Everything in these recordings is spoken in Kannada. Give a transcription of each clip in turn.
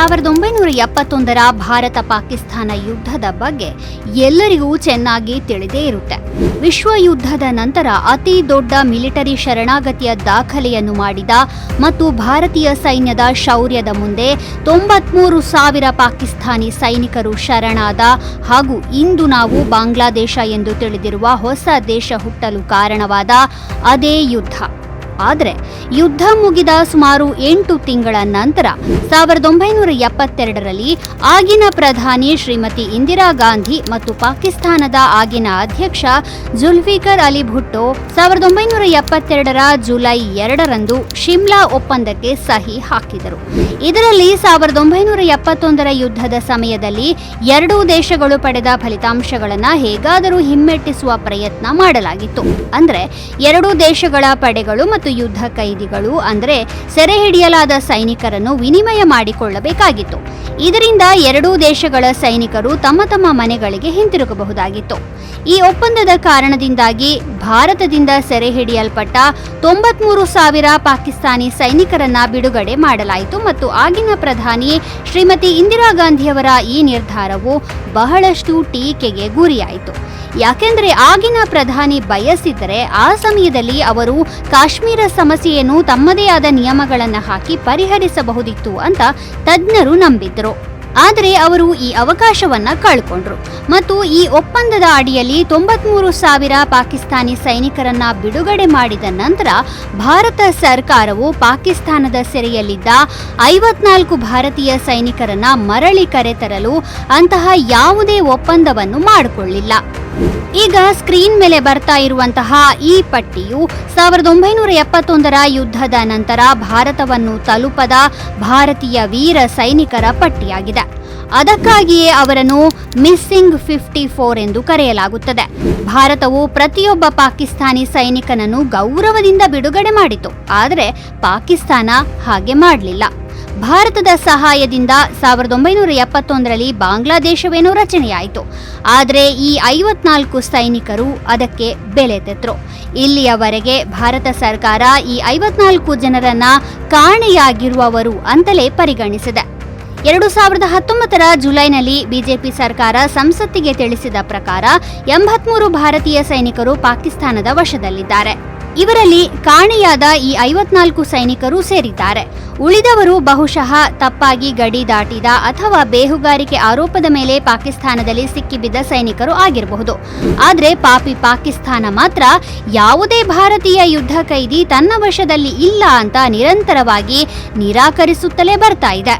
ಸಾವಿರದ ಒಂಬೈನೂರ ಎಪ್ಪತ್ತೊಂದರ ಭಾರತ ಪಾಕಿಸ್ತಾನ ಯುದ್ಧದ ಬಗ್ಗೆ ಎಲ್ಲರಿಗೂ ಚೆನ್ನಾಗಿ ತಿಳಿದೇ ಇರುತ್ತೆ. ವಿಶ್ವ ಯುದ್ಧದ ನಂತರ ಅತಿ ದೊಡ್ಡ ಮಿಲಿಟರಿ ಶರಣಾಗತಿಯ ದಾಖಲೆಯನ್ನು ಮಾಡಿದ ಮತ್ತು ಭಾರತೀಯ ಸೈನ್ಯದ ಶೌರ್ಯದ ಮುಂದೆ ತೊಂಬತ್ಮೂರು ಸಾವಿರ ಪಾಕಿಸ್ತಾನಿ ಸೈನಿಕರು ಶರಣಾದ ಹಾಗೂ ಇಂದು ನಾವು ಬಾಂಗ್ಲಾದೇಶ ಎಂದು ತಿಳಿದಿರುವ ಹೊಸ ದೇಶ ಹುಟ್ಟಲು ಕಾರಣವಾದ ಅದೇ ಯುದ್ಧ. ಆದರೆ ಯುದ್ಧ ಮುಗಿದ ಸುಮಾರು ಎಂಟು ತಿಂಗಳ ನಂತರ ಸಾವಿರದ ಒಂಬೈನೂರ ಎಪ್ಪತ್ತೆರಡರಲ್ಲಿ ಆಗಿನ ಪ್ರಧಾನಿ ಶ್ರೀಮತಿ ಇಂದಿರಾ ಗಾಂಧಿ ಮತ್ತು ಪಾಕಿಸ್ತಾನದ ಆಗಿನ ಅಧ್ಯಕ್ಷ ಜುಲ್ಫಿಕರ್ ಅಲಿ ಭುಟ್ಟೋ ಸಾವಿರದ ಒಂಬೈನೂರ ಎಪ್ಪತ್ತೆರಡರ ಜುಲೈ ಎರಡರಂದು ಶಿಮ್ಲಾ ಒಪ್ಪಂದಕ್ಕೆ ಸಹಿ ಹಾಕಿದರು. ಇದರಲ್ಲಿ ಸಾವಿರದ ಒಂಬೈನೂರ ಎಪ್ಪತ್ತೊಂದರ ಯುದ್ಧದ ಸಮಯದಲ್ಲಿ ಎರಡೂ ದೇಶಗಳು ಪಡೆದ ಫಲಿತಾಂಶಗಳನ್ನು ಹೇಗಾದರೂ ಹಿಮ್ಮೆಟ್ಟಿಸುವ ಪ್ರಯತ್ನ ಮಾಡಲಾಗಿತ್ತು. ಅಂದರೆ ಎರಡೂ ದೇಶಗಳ ಪಡೆಗಳು ಮತ್ತು ಯುದ್ಧ ಕೈದಿಗಳು ಅಂದರೆ ಸೆರೆ ಹಿಡಿಯಲಾದ ಸೈನಿಕರನ್ನು ವಿನಿಮಯ ಮಾಡಿಕೊಳ್ಳಬೇಕಾಗಿತ್ತು. ಇದರಿಂದ ಎರಡೂ ದೇಶಗಳ ಸೈನಿಕರು ತಮ್ಮ ತಮ್ಮ ಮನೆಗಳಿಗೆ ಹಿಂತಿರುಗಬಹುದಾಗಿತ್ತು. ಈ ಒಪ್ಪಂದದ ಕಾರಣದಿಂದಾಗಿ ಭಾರತದಿಂದ ಸೆರೆ ಹಿಡಿಯಲ್ಪಟ್ಟ ತೊಂಬತ್ಮೂರು ಸಾವಿರ ಪಾಕಿಸ್ತಾನಿ ಸೈನಿಕರನ್ನ ಬಿಡುಗಡೆ ಮಾಡಲಾಯಿತು ಮತ್ತು ಆಗಿನ ಪ್ರಧಾನಿ ಶ್ರೀಮತಿ ಇಂದಿರಾ ಗಾಂಧಿಯವರ ಈ ನಿರ್ಧಾರವು ಬಹಳಷ್ಟು ಟೀಕೆಗೆ ಗುರಿಯಾಯಿತು. ಯಾಕೆಂದರೆ ಆಗಿನ ಪ್ರಧಾನಿ ಬಯಸಿದ್ದರೆ ಆ ಸಮಯದಲ್ಲಿ ಅವರು ಕಾಶ್ಮೀರ ಸಮಸ್ಯೆಯನ್ನು ತಮ್ಮದೇ ಆದ ನಿಯಮಗಳನ್ನು ಹಾಕಿ ಪರಿಹರಿಸಬಹುದಿತ್ತು ಅಂತ ತಜ್ಞರು ನಂಬಿದ್ರು. ಆದರೆ ಅವರು ಈ ಅವಕಾಶವನ್ನ ಕಳ್ಕೊಂಡ್ರು. ಮತ್ತು ಈ ಒಪ್ಪಂದದ ಅಡಿಯಲ್ಲಿ ತೊಂಬತ್ಮೂರು ಸಾವಿರ ಪಾಕಿಸ್ತಾನಿ ಸೈನಿಕರನ್ನ ಬಿಡುಗಡೆ ಮಾಡಿದ ನಂತರ ಭಾರತ ಸರ್ಕಾರವು ಪಾಕಿಸ್ತಾನದ ಸೆರೆಯಲ್ಲಿದ್ದ ಐವತ್ನಾಲ್ಕು ಭಾರತೀಯ ಸೈನಿಕರನ್ನ ಮರಳಿ ಕರೆತರಲು ಅಂತಹ ಯಾವುದೇ ಒಪ್ಪಂದವನ್ನು ಮಾಡಿಕೊಳ್ಳಿಲ್ಲ. ಈಗ ಸ್ಕ್ರೀನ್ ಮೇಲೆ ಬರ್ತಾ ಇರುವಂತಹ ಈ ಪಟ್ಟಿಯು ಸಾವಿರದ ಒಂಬೈನೂರ ಎಪ್ಪತ್ತೊಂದರ ಯುದ್ಧದ ನಂತರ ಭಾರತವನ್ನು ತಲುಪದ ಭಾರತೀಯ ವೀರ ಸೈನಿಕರ ಪಟ್ಟಿಯಾಗಿದೆ. ಅದಕ್ಕಾಗಿಯೇ ಅವರನ್ನು ಮಿಸ್ಸಿಂಗ್ ಫಿಫ್ಟಿ ಫೋರ್ ಎಂದು ಕರೆಯಲಾಗುತ್ತದೆ. ಭಾರತವು ಪ್ರತಿಯೊಬ್ಬ ಪಾಕಿಸ್ತಾನಿ ಸೈನಿಕನನ್ನು ಗೌರವದಿಂದ ಬಿಡುಗಡೆ ಮಾಡಿತು. ಆದರೆ ಪಾಕಿಸ್ತಾನ ಹಾಗೆ ಮಾಡಲಿಲ್ಲ. ಭಾರತದ ಸಹಾಯದಿಂದ ಸಾವಿರದ ಒಂಬೈನೂರ ಎಪ್ಪತ್ತೊಂದರಲ್ಲಿ ಬಾಂಗ್ಲಾದೇಶವೇನೋ ರಚನೆಯಾಯಿತು. ಆದರೆ ಈ ಐವತ್ನಾಲ್ಕು ಸೈನಿಕರು ಅದಕ್ಕೆ ಬೆಲೆ ತೆತ್ತರು. ಇಲ್ಲಿಯವರೆಗೆ ಭಾರತ ಸರ್ಕಾರ ಈ ಐವತ್ನಾಲ್ಕು ಜನರನ್ನ ಕಾಣೆಯಾಗಿರುವವರು ಅಂತಲೇ ಪರಿಗಣಿಸಿದೆ. ಎರಡು ಸಾವಿರದ ಹತ್ತೊಂಬತ್ತರ ಜುಲೈನಲ್ಲಿ ಬಿಜೆಪಿ ಸರ್ಕಾರ ಸಂಸತ್ತಿಗೆ ತಿಳಿಸಿದ ಪ್ರಕಾರ ಎಂಬತ್ಮೂರು ಭಾರತೀಯ ಸೈನಿಕರು ಪಾಕಿಸ್ತಾನದ ವಶದಲ್ಲಿದ್ದಾರೆ. ಇವರಲ್ಲಿ ಕಾಣೆಯಾದ ಈ ಐವತ್ನಾಲ್ಕು ಸೈನಿಕರು ಸೇರಿದ್ದಾರೆ. ಉಳಿದವರು ಬಹುಶಃ ತಪ್ಪಾಗಿ ಗಡಿ ದಾಟಿದ ಅಥವಾ ಬೇಹುಗಾರಿಕೆ ಆರೋಪದ ಮೇಲೆ ಪಾಕಿಸ್ತಾನದಲ್ಲಿ ಸಿಕ್ಕಿಬಿದ್ದ ಸೈನಿಕರು ಆಗಿರಬಹುದು. ಆದರೆ ಪಾಪಿ ಪಾಕಿಸ್ತಾನ ಮಾತ್ರ ಯಾವುದೇ ಭಾರತೀಯ ಯುದ್ಧ ಕೈದಿ ತನ್ನ ವಶದಲ್ಲಿ ಇಲ್ಲ ಅಂತ ನಿರಂತರವಾಗಿ ನಿರಾಕರಿಸುತ್ತಲೇ ಬರ್ತಾ ಇದೆ.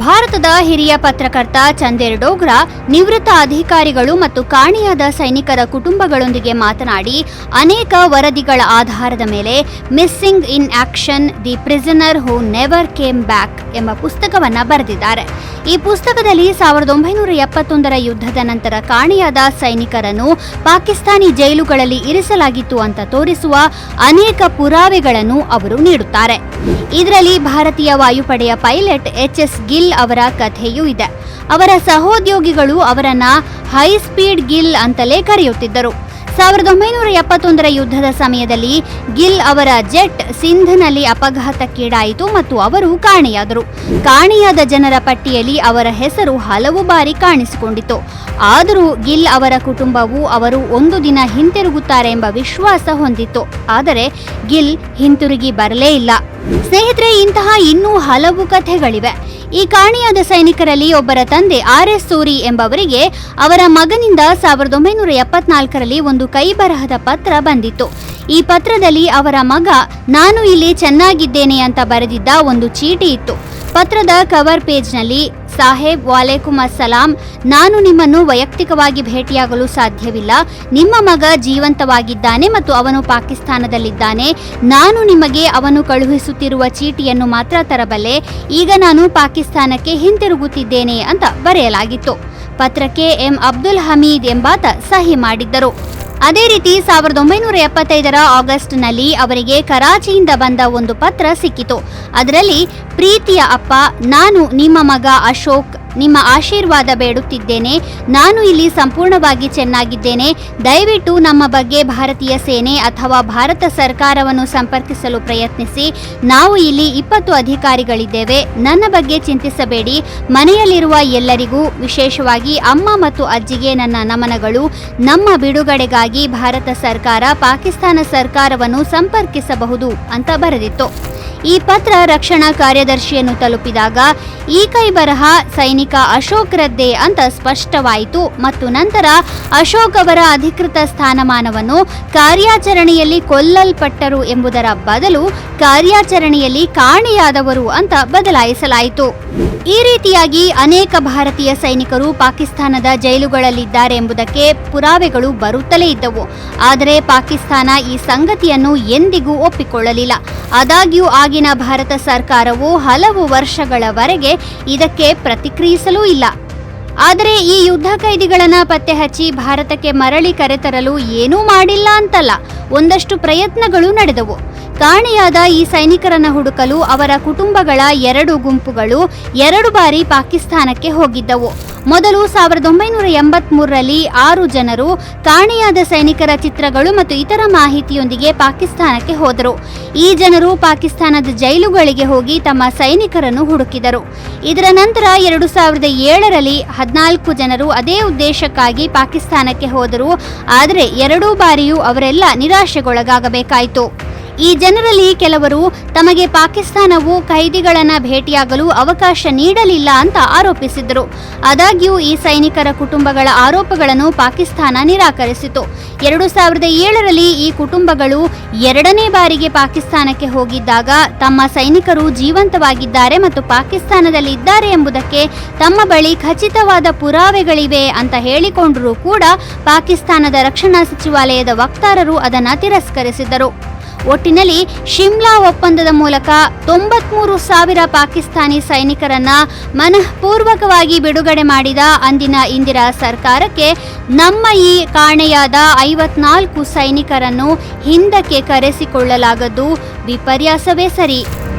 ಭಾರತದ ಹಿರಿಯ ಪತ್ರಕರ್ತ ಚಂದೇರ್ ಡೋಗ್ರಾ, ನಿವೃತ್ತ ಅಧಿಕಾರಿಗಳು ಮತ್ತು ಕಾಣೆಯಾದ ಸೈನಿಕರ ಕುಟುಂಬಗಳೊಂದಿಗೆ ಮಾತನಾಡಿ, ಅನೇಕ ವರದಿಗಳ ಆಧಾರದ ಮೇಲೆ missing in action, the prisoner who never came back ಎಂಬ ಪುಸ್ತಕವನ್ನು ಬರೆದಿದ್ದಾರೆ. ಈ ಪುಸ್ತಕದಲ್ಲಿ ಸಾವಿರದ ಒಂಬೈನೂರ ಎಪ್ಪತ್ತೊಂದರ ಯುದ್ಧದ ನಂತರ ಕಾಣೆಯಾದ ಸೈನಿಕರನ್ನು ಪಾಕಿಸ್ತಾನಿ ಜೈಲುಗಳಲ್ಲಿ ಇರಿಸಲಾಗಿತ್ತು ಅಂತ ತೋರಿಸುವ ಅನೇಕ ಪುರಾವೆಗಳನ್ನು ಅವರು ನೀಡುತ್ತಾರೆ. ಇದರಲ್ಲಿ ಭಾರತೀಯ ವಾಯುಪಡೆಯ ಪೈಲಟ್ ಎಚ್ ಎಸ್ ಗಿಲ್ ಅವರ ಕಥೆಯೂ ಇದೆ. ಅವರ ಸಹೋದ್ಯೋಗಿಗಳು ಅವರನ್ನ ಹೈ ಸ್ಪೀಡ್ ಗಿಲ್ ಅಂತಲೇ ಕರೆಯುತ್ತಿದ್ದರು. ಸಾವಿರದ ಒಂಬೈನೂರ ಎಪ್ಪತ್ತೊಂದರ ಯುದ್ಧದ ಸಮಯದಲ್ಲಿ ಗಿಲ್ ಅವರ ಜೆಟ್ ಸಿಂಧ್ನಲ್ಲಿ ಅಪಘಾತಕ್ಕೀಡಾಯಿತು ಮತ್ತು ಅವರು ಕಾಣೆಯಾದರು. ಕಾಣೆಯಾದ ಜನರ ಪಟ್ಟಿಯಲ್ಲಿ ಅವರ ಹೆಸರು ಹಲವು ಬಾರಿ ಕಾಣಿಸಿಕೊಂಡಿತು ಆದರೂ ಗಿಲ್ ಅವರ ಕುಟುಂಬವು ಅವರು ಒಂದು ದಿನ ಹಿಂತಿರುಗುತ್ತಾರೆ ಎಂಬ ವಿಶ್ವಾಸ ಹೊಂದಿತ್ತು. ಆದರೆ ಗಿಲ್ ಹಿಂತಿರುಗಿ ಬರಲೇ ಇಲ್ಲ. ಸ್ನೇಹಿತರೆ, ಇಂತಹ ಇನ್ನೂ ಹಲವು ಕಥೆಗಳಿವೆ. ಈ ಕಾಣೆಯಾದ ಸೈನಿಕರಲ್ಲಿ ಒಬ್ಬರ ತಂದೆ ಆರ್ ಎಸ್ ಸೂರಿ ಎಂಬವರಿಗೆ ಅವರ ಮಗನಿಂದ ಸಾವಿರದ ಒಂಬೈನೂರ ಎಪ್ಪತ್ನಾಲ್ಕರಲ್ಲಿ ಒಂದು ಕೈ ಬರಹದ ಪತ್ರ ಬಂದಿತ್ತು. ಈ ಪತ್ರದಲ್ಲಿ ಅವರ ಮಗ, ನಾನು ಇಲ್ಲಿ ಚೆನ್ನಾಗಿದ್ದೇನೆ ಅಂತ ಬರೆದಿದ್ದ ಒಂದು ಚೀಟಿ ಇತ್ತು. ಪತ್ರದ ಕವರ್ ಪೇಜ್ನಲ್ಲಿ ಸಾಹೇಬ್ ವಾಲೇಕುಂ ಅಸ್ಸಲಾಂ. ನಾನು ನಿಮ್ಮನ್ನು ವೈಯಕ್ತಿಕವಾಗಿ ಭೇಟಿಯಾಗಲು ಸಾಧ್ಯವಿಲ್ಲ. ನಿಮ್ಮ ಮಗ ಜೀವಂತವಾಗಿದ್ದಾನೆ ಮತ್ತು ಅವನು ಪಾಕಿಸ್ತಾನದಲ್ಲಿದ್ದಾನೆ. ನಾನು ನಿಮಗೆ ಅವನು ಕಳುಹಿಸುತ್ತಿರುವ ಚೀಟಿಯನ್ನು ಮಾತ್ರ ತರಬಲ್ಲೆ. ಈಗ ನಾನು ಪಾಕಿಸ್ತಾನಕ್ಕೆ ಹಿಂತಿರುಗುತ್ತಿದ್ದೇನೆ ಅಂತ ಬರೆಯಲಾಗಿತ್ತು. ಪತ್ರಕ್ಕೆ ಎಂ. ಅಬ್ದುಲ್ ಹಮೀದ್ ಎಂಬಾತ ಸಹಿ ಮಾಡಿದ್ದರು. ಅದೇ ರೀತಿ ಸಾವಿರದ ಒಂಬೈನೂರ ಎಪ್ಪತ್ತೈದರ ಆಗಸ್ಟ್ನಲ್ಲಿ ಅವರಿಗೆ ಕರಾಚಿಯಿಂದ ಬಂದ ಒಂದು ಪತ್ರ ಸಿಕ್ಕಿತು. ಅದರಲ್ಲಿ, ಪ್ರೀತಿಯ ಅಪ್ಪ, ನಾನು ನಿಮ್ಮ ಮಗ ಅಶೋಕ್ ನಿಮ್ಮ ಆಶೀರ್ವಾದ ಬೇಡುತ್ತಿದ್ದೇನೆ. ನಾನು ಇಲ್ಲಿ ಸಂಪೂರ್ಣವಾಗಿ ಚೆನ್ನಾಗಿದ್ದೇನೆ. ದಯವಿಟ್ಟು ನಮ್ಮ ಬಗ್ಗೆ ಭಾರತೀಯ ಸೇನೆ ಅಥವಾ ಭಾರತ ಸರ್ಕಾರವನ್ನು ಸಂಪರ್ಕಿಸಲು ಪ್ರಯತ್ನಿಸಿ. ನಾವು ಇಲ್ಲಿ ಇಪ್ಪತ್ತು ಅಧಿಕಾರಿಗಳಿದ್ದೇವೆ. ನನ್ನ ಬಗ್ಗೆ ಚಿಂತಿಸಬೇಡಿ. ಮನೆಯಲ್ಲಿರುವ ಎಲ್ಲರಿಗೂ, ವಿಶೇಷವಾಗಿ ಅಮ್ಮ ಮತ್ತು ಅಜ್ಜಿಗೆ ನನ್ನ ನಮನಗಳು. ನಮ್ಮ ಬಿಡುಗಡೆಗಾಗಿ ಭಾರತ ಸರ್ಕಾರ, ಪಾಕಿಸ್ತಾನ ಸರ್ಕಾರವನ್ನು ಸಂಪರ್ಕಿಸಬಹುದು ಅಂತ ಬರೆದಿತ್ತು. ಈ ಪತ್ರ ರಕ್ಷಣಾ ಕಾರ್ಯದರ್ಶಿಯನ್ನು ತಲುಪಿದಾಗ, ಈ ಕೈ ಬರಹ ಸೈನಿಕ ಅಶೋಕ್ ರದ್ದೆ ಅಂತ ಸ್ಪಷ್ಟವಾಯಿತು. ಮತ್ತು ನಂತರ ಅಶೋಕ್ ಅವರ ಅಧಿಕೃತ ಸ್ಥಾನಮಾನವನ್ನು ಕಾರ್ಯಾಚರಣೆಯಲ್ಲಿ ಕೊಲ್ಲಲ್ಪಟ್ಟರು ಎಂಬುದರ ಬದಲು ಕಾರ್ಯಾಚರಣೆಯಲ್ಲಿ ಕಾಣೆಯಾದವರು ಅಂತ ಬದಲಾಯಿಸಲಾಯಿತು. ಈ ರೀತಿಯಾಗಿ ಅನೇಕ ಭಾರತೀಯ ಸೈನಿಕರು ಪಾಕಿಸ್ತಾನದ ಜೈಲುಗಳಲ್ಲಿದ್ದಾರೆ ಎಂಬುದಕ್ಕೆ ಪುರಾವೆಗಳು ಬರುತ್ತಲೇ ಇದ್ದವು. ಆದರೆ ಪಾಕಿಸ್ತಾನ ಈ ಸಂಗತಿಯನ್ನು ಎಂದಿಗೂ ಒಪ್ಪಿಕೊಳ್ಳಲಿಲ್ಲ. ಆದಾಗ್ಯೂ ಆಗಿನ ಭಾರತ ಸರ್ಕಾರವು ಹಲವು ವರ್ಷಗಳವರೆಗೆ ಇದಕ್ಕೆ ಪ್ರತಿಕ್ರಿಯಿಸಲೂ ಇಲ್ಲ. ಆದರೆ ಈ ಯುದ್ಧ ಕೈದಿಗಳನ್ನು ಪತ್ತೆ ಹಚ್ಚಿ ಭಾರತಕ್ಕೆ ಮರಳಿ ಕರೆತರಲು ಏನೂ ಮಾಡಿಲ್ಲ ಅಂತಲ್ಲ. ಒಂದಷ್ಟು ಪ್ರಯತ್ನಗಳು ನಡೆದವು. ಕಾಣೆಯಾದ ಈ ಸೈನಿಕರನ್ನ ಹುಡುಕಲು ಅವರ ಕುಟುಂಬಗಳ ಎರಡು ಗುಂಪುಗಳು ಎರಡು ಬಾರಿ ಪಾಕಿಸ್ತಾನಕ್ಕೆ ಹೋಗಿದ್ದವು. ಮೊದಲು ಸಾವಿರದ ಒಂಬೈನೂರ ಎಂಬತ್ಮೂರರಲ್ಲಿ ಆರು ಜನರು ಕಾಣೆಯಾದ ಸೈನಿಕರ ಚಿತ್ರಗಳು ಮತ್ತು ಇತರ ಮಾಹಿತಿಯೊಂದಿಗೆ ಪಾಕಿಸ್ತಾನಕ್ಕೆ ಹೋದರು. ಈ ಜನರು ಪಾಕಿಸ್ತಾನದ ಜೈಲುಗಳಿಗೆ ಹೋಗಿ ತಮ್ಮ ಸೈನಿಕರನ್ನು ಹುಡುಕಿದರು. ಇದರ ನಂತರ ಎರಡು ಸಾವಿರದ ಏಳರಲ್ಲಿ ಹದಿನಾಲ್ಕು ಜನರು ಅದೇ ಉದ್ದೇಶಕ್ಕಾಗಿ ಪಾಕಿಸ್ತಾನಕ್ಕೆ ಹೋದರು. ಆದರೆ ಎರಡೂ ಬಾರಿಯೂ ಅವರೆಲ್ಲ ನಿರಾಶೆಗೊಳಗಾಗಬೇಕಾಯಿತು. ಈ ಜನರಲ್ಲಿ ಕೆಲವರು ತಮಗೆ ಪಾಕಿಸ್ತಾನವು ಖೈದಿಗಳನ್ನು ಭೇಟಿಯಾಗಲು ಅವಕಾಶ ನೀಡಲಿಲ್ಲ ಅಂತ ಆರೋಪಿಸಿದರು ಆದಾಗ್ಯೂ ಈ ಸೈನಿಕರ ಕುಟುಂಬಗಳ ಆರೋಪಗಳನ್ನು ಪಾಕಿಸ್ತಾನ ನಿರಾಕರಿಸಿತು. ಎರಡು ಸಾವಿರದ ಏಳರಲ್ಲಿ ಈ ಕುಟುಂಬಗಳು ಎರಡನೇ ಬಾರಿಗೆ ಪಾಕಿಸ್ತಾನಕ್ಕೆ ಹೋಗಿದ್ದಾಗ ತಮ್ಮ ಸೈನಿಕರು ಜೀವಂತವಾಗಿದ್ದಾರೆ ಮತ್ತು ಪಾಕಿಸ್ತಾನದಲ್ಲಿ ಇದ್ದಾರೆ ಎಂಬುದಕ್ಕೆ ತಮ್ಮ ಬಳಿ ಖಚಿತವಾದ ಪುರಾವೆಗಳಿವೆ ಅಂತ ಹೇಳಿಕೊಂಡರೂ ಕೂಡ ಪಾಕಿಸ್ತಾನದ ರಕ್ಷಣಾ ಸಚಿವಾಲಯದ ವಕ್ತಾರರು ಅದನ್ನು ತಿರಸ್ಕರಿಸಿದರು ಒಟ್ಟಿನಲ್ಲಿ ಶಿಮ್ಲಾ ಒಪ್ಪಂದದ ಮೂಲಕ ತೊಂಬತ್ಮೂರು ಸಾವಿರ ಪಾಕಿಸ್ತಾನಿ ಸೈನಿಕರನ್ನ ಮನಃಪೂರ್ವಕವಾಗಿ ಬಿಡುಗಡೆ ಮಾಡಿದ ಅಂದಿನ ಇಂದಿರಾ ಸರ್ಕಾರಕ್ಕೆ ನಮ್ಮ ಈ ಕಾಣೆಯಾದ ಐವತ್ನಾಲ್ಕು ಸೈನಿಕರನ್ನು ಹಿಂದಕ್ಕೆ ಕರೆಸಿಕೊಳ್ಳಲಾಗದ್ದು ವಿಪರ್ಯಾಸವೇ ಸರಿ.